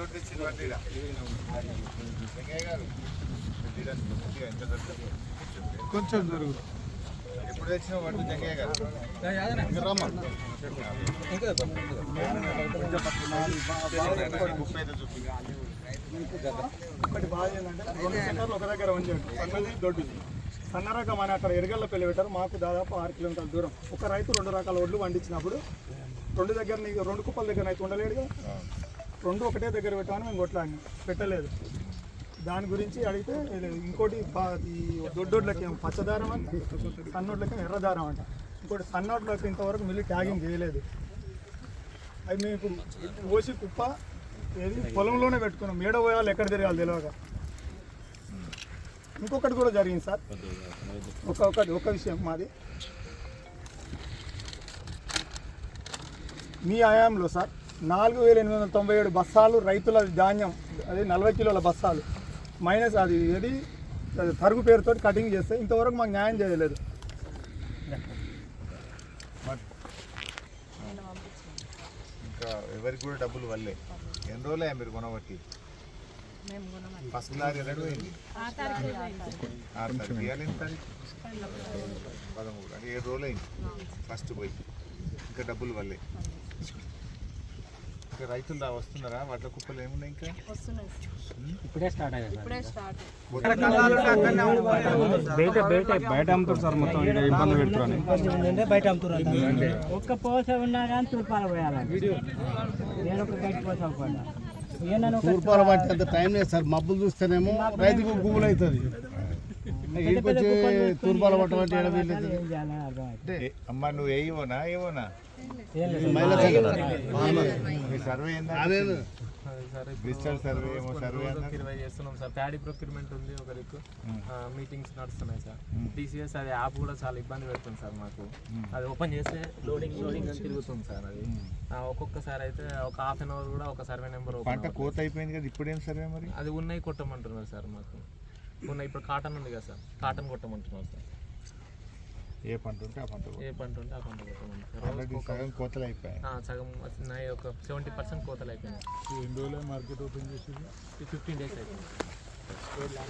Road. Venkaiah గారు ఎంత దొరుకుతుందో. కొంచెం జరుగు ఎప్పుడు తెచ్చిన వడ్డు జంగయ్య గారు ముప్పై ఐదు చూపి ఒకటి బాగా ఏంటంటే రెండు సెంటర్లు ఒక దగ్గర ఉంచండి సన్నది దొడ్డుది సన్న రకం అని అక్కడ ఎరగల్ల పెళ్ళి పెట్టారు మాకు దాదాపు ఆరు కిలోమీటర్ల దూరం ఒక రైతు రెండు రకాల ఒడ్లు పండించినప్పుడు రెండు దగ్గర నీకు రెండు కుప్పల దగ్గర అయితే ఉండలేడుగా రెండు ఒకటే దగ్గర పెట్టామని మేము కొట్లాడిని. పెట్టలేదు. దాని గురించి అడిగితే ఇంకోటి ఈ దొడ్డోడ్లకి ఏమో పచ్చదారం అంట సన్నోడ్లకి ఎర్రదారం అంట. ఇంకోటి సన్నోడ్లకి ఇంతవరకు మిల్లు ట్యాగింగ్ చేయలేదు. అవి మీకు పోసి కుప్ప ఏది పొలంలోనే పెట్టుకున్నాం. మేడ పోయాలి ఎక్కడ తిరగాలి తెలియక ఇంకొకటి కూడా జరిగింది సార్. ఒక ఒకటి ఒక విషయం మాది. మీ ఆయాంలో సార్. నాలుగు వేల ఎనిమిది వందల తొంభై ఏడు బస్సాలు రైతుల ధాన్యం అది నలభై కిలోల బస్సాలు. మైనస్ అది ఏది? అది తరుగు పేరుతో కటింగ్ చేస్తే ఇంతవరకు మాకు న్యాయం చేయలేదు. ఇంకా ఎవరికి కూడా డబ్బులు వల్లే ఎన్ని రోజులే మీరు కొనబట్టి? ఫస్ట్ లారీ పోయింది ఆరు తారీఖు. పదమూడు. అంటే ఏడు రోజులు అయింది. ఫస్ట్ పోయి. ఇంకా డబ్బులు వల్లే ఇంకా రైతులు వస్తున్నారా? వాటిలో కుప్పలు ఏమున్నాయి ఇంకా? ఇప్పుడే స్టార్ట్ అయ్యాయి ఇప్పుడే స్టార్ట్ బయట బయట బయట అమ్ముతారు సార్ మొత్తం ఇబ్బంది పెడుతున్నారు. బయట అమ్ముతున్నారు ఒక్క పోస ఉన్నా కానీ తూర్పాల పోయాలి నేను ఒక గట్టి పోస తూర్పాల పట్టి అంత టైం లేదు సార్. మబ్బులు చూస్తేనేమో రైతుకు గుబులు అవుతుంది తూర్పాల పట్టమంటే అమ్మా నువ్వు ఏవోనా ఏవోనా సర్వే డిజిటల్ సర్వే ఏమో సర్వే ఇరవై చేస్తున్నాం సార్. ప్యాడీ ప్రొక్యూర్మెంట్ ఉంది ఒక దిక్కు. మీటింగ్స్ నడుస్తున్నాయి సార్. టీసీఎస్ అది యాప్ కూడా చాలా ఇబ్బంది పెడుతుంది సార్ మాకు. అది ఓపెన్ చేస్తే లోడింగ్ లోడింగ్ అని తిరుగుతుంది సార్ అది. ఆ, ఒక్కొక్కసారి అయితే ఒక హాఫ్ అన్ అవర్ కూడా ఒక సర్వే నెంబర్ పంట కోత అయిపోయింది కదా ఇప్పుడేం సర్వే మరి? అది ఉన్నాయి కొట్టమంటున్నారు సార్ మాకు. ఉన్నాయి ఇప్పుడు కాటన్ ఉంది కదా సార్. కాటన్ కొట్టమంటున్నారు సార్. ఏ పంట ఉంటే ఆ పంట ఏ పంట ఉంటే ఆ పంట కొట్టమంటున్నారు సగం కోతలు అయిపోయాయి. ఆ, సగం వచ్చినాయి ఒక సెవెంటీ పర్సెంట్ కోతలు అయిపోయినాయి. ఎన్ని రోజులు మార్కెట్ ఓపెన్ చేసి ఫిఫ్టీన్ డేస్ అయిపోయింది.